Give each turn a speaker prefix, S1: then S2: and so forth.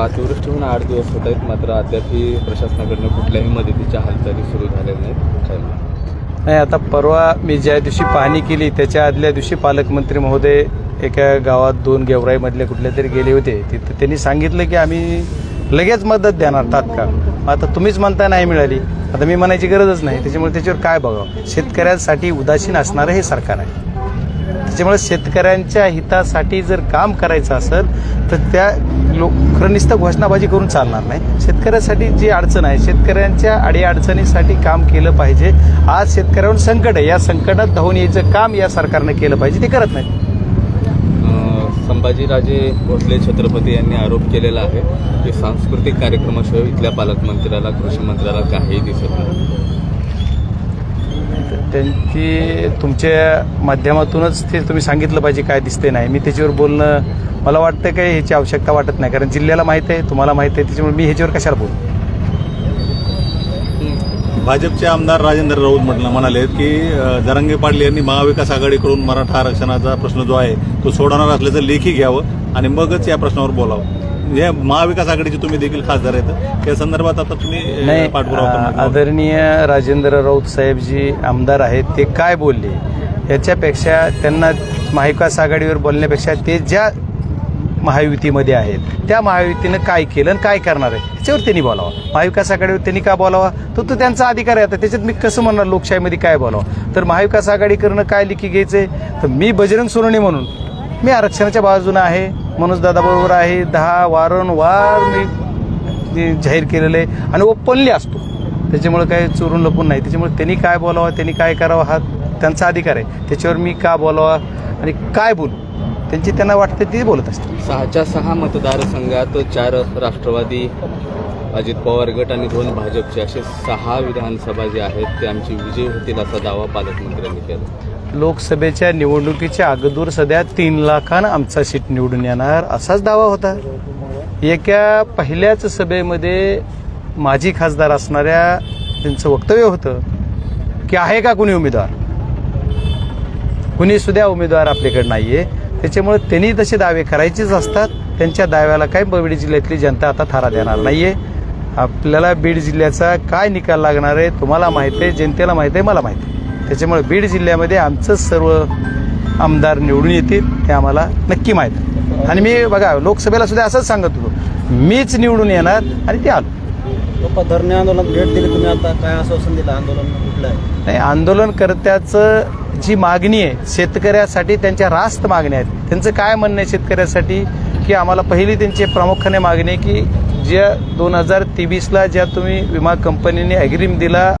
S1: अतिवृष्टी होऊन आठ दिवस होत आहेत मात्र अद्यापही प्रशासनाकडनं कुठल्याही मदतीच्या हालचाली सुरू झालेल्या नाहीत.
S2: नाही आता परवा मी ज्या दिवशी पाहणी केली त्याच्या आदल्या दिवशी पालकमंत्री महोदय एका गावात दोन गेवराईमधले कुठले तरी गेले होते. तिथं त्यांनी सांगितलं की आम्ही लगेच मदत देणार तात्काळ. आता तुम्हीच म्हणता नाही मिळाली. आता मी म्हणायची गरजच नाही. त्याच्यामुळे त्याच्यावर काय बघावं? शेतकऱ्यांसाठी उदासीन असणारं हे सरकार आहे. त्याच्यामुळे शेतकऱ्यांच्या हितासाठी जर काम करायचं असेल तर त्या लोक घोषणाबाजी करून चालणार नाही. शेतकऱ्यासाठी जी अडचण आहे शेतकऱ्यांच्या अडीअडचणीसाठी काम केलं पाहिजे. आज शेतकऱ्यांवर संकट आहे. या संकटात धावून यायचं काम या सरकारनं केलं पाहिजे. ते करत नाही
S1: संभाजीराजे भोसले छत्रपती यांनी आरोप केलेला आहे की सांस्कृतिक कार्यक्रमाशिवाय इथल्या पालकमंत्र्याला कृषी मंत्र्याला काहीही दिसत नाही.
S2: त्यांची तुमच्या माध्यमातूनच ते तुम्ही सांगितलं पाहिजे काय दिसते नाही. मी त्याच्यावर बोलणं मला वाटतं काही ह्याची आवश्यकता वाटत नाही. कारण जिल्ह्याला माहीत आहे तुम्हाला माहीत आहे त्याच्यामुळे मी ह्याच्यावर कशाला बोलू?
S3: भाजपचे आमदार राजेंद्र राऊत म्हटलं म्हणाले की अ, जरांगे पाटील यांनी महाविकास आघाडीकडून मराठा आरक्षणाचा प्रश्न जो आहे तो सोडवणार असल्याचं लेखी घ्यावं आणि मगच या प्रश्नावर बोलावं. हे महाविकास आघाडीचे तुम्ही देखील खासदार आहेत. त्या संदर्भात आता तुम्ही पाठपुरावा.
S2: आदरणीय राजेंद्र राऊत साहेब जी आमदार आहेत ते काय बोलले? याच्यापेक्षा त्यांना महाविकास आघाडीवर बोलण्यापेक्षा ते ज्या महायुतीमध्ये आहेत त्या महायुतीनं काय केलं आणि काय करणार आहे त्याच्यावर त्यांनी बोलावा. महाविकास आघाडीवर त्यांनी का बोलावा? तो तो त्यांचा अधिकार आहे आता त्याच्यात मी कसं म्हणणार लोकशाहीमध्ये काय बोलावं? तर महाविकास आघाडी करणं काय लिखी घ्यायचंय? तर मी बजरंग सोनवणे म्हणून मी आरक्षणाच्या बाजूनं आहे. मनोज बरोबर आहे. दहा वारंवार मी जाहीर केलेलं आहे. आणि ओपनली असतो. त्याच्यामुळे काही चोरून लपून नाही. त्याच्यामुळे त्यांनी काय बोलावं त्यांनी काय करावं हा त्यांचा अधिकार आहे. त्याच्यावर मी का बोलावा आणि काय बोलू? त्यांची त्यांना वाटते ती बोलत असते.
S1: सहाच्या सहा मतदारसंघात चार राष्ट्रवादी अजित पवार गट आणि दोन भाजपचे असे सहा विधानसभा जे आहेत ते आमची विजय होतील असा दावा पालकमंत्र्यांनी केला.
S2: लोकसभेच्या निवडणुकीच्या अगोदर सध्या तीन लाखानं आमचा सीट निवडून येणार असाच दावा होता. एका पहिल्याच सभेमध्ये माजी खासदार असणाऱ्या त्यांचं वक्तव्य होतं की आहे का कुणी उमेदवार? कुणी सुद्धा उमेदवार आपल्याकडे नाहीये. त्याच्यामुळे त्यांनी तसे दावे करायचेच असतात. त्यांच्या दाव्याला काय बीड जिल्ह्यातली जनता आता थारा देणार नाहीये. आपल्याला बीड जिल्ह्याचा काय निकाल लागणार आहे तुम्हाला माहिती आहे जनतेला माहिती आहे मला माहिती आहे. त्याच्यामुळे बीड जिल्ह्यामध्ये आमचं सर्व आमदार निवडून येतील हे आम्हाला नक्की माहीत आणि मी बघा लोकसभेला सुद्धा असंच सांगत होतो मीच निवडून येणार आणि ते आलो.
S4: धरणे आंदोलन भेट दिली तुम्ही आता काय आश्वासन दिलं? आंदोलन कुठलं आहे?
S2: नाही आंदोलनकर्त्याचं जी मागणी आहे शेतकऱ्यासाठी त्यांच्या रास्त मागण्या आहेत. त्यांचं काय म्हणणं आहे शेतकऱ्यासाठी? की आम्हाला पहिली त्यांची प्रामुख्याने मागणी आहे की ज्या दोन हजार तेवीसला ज्या तुम्ही विमा कंपनीने अग्रिम दिला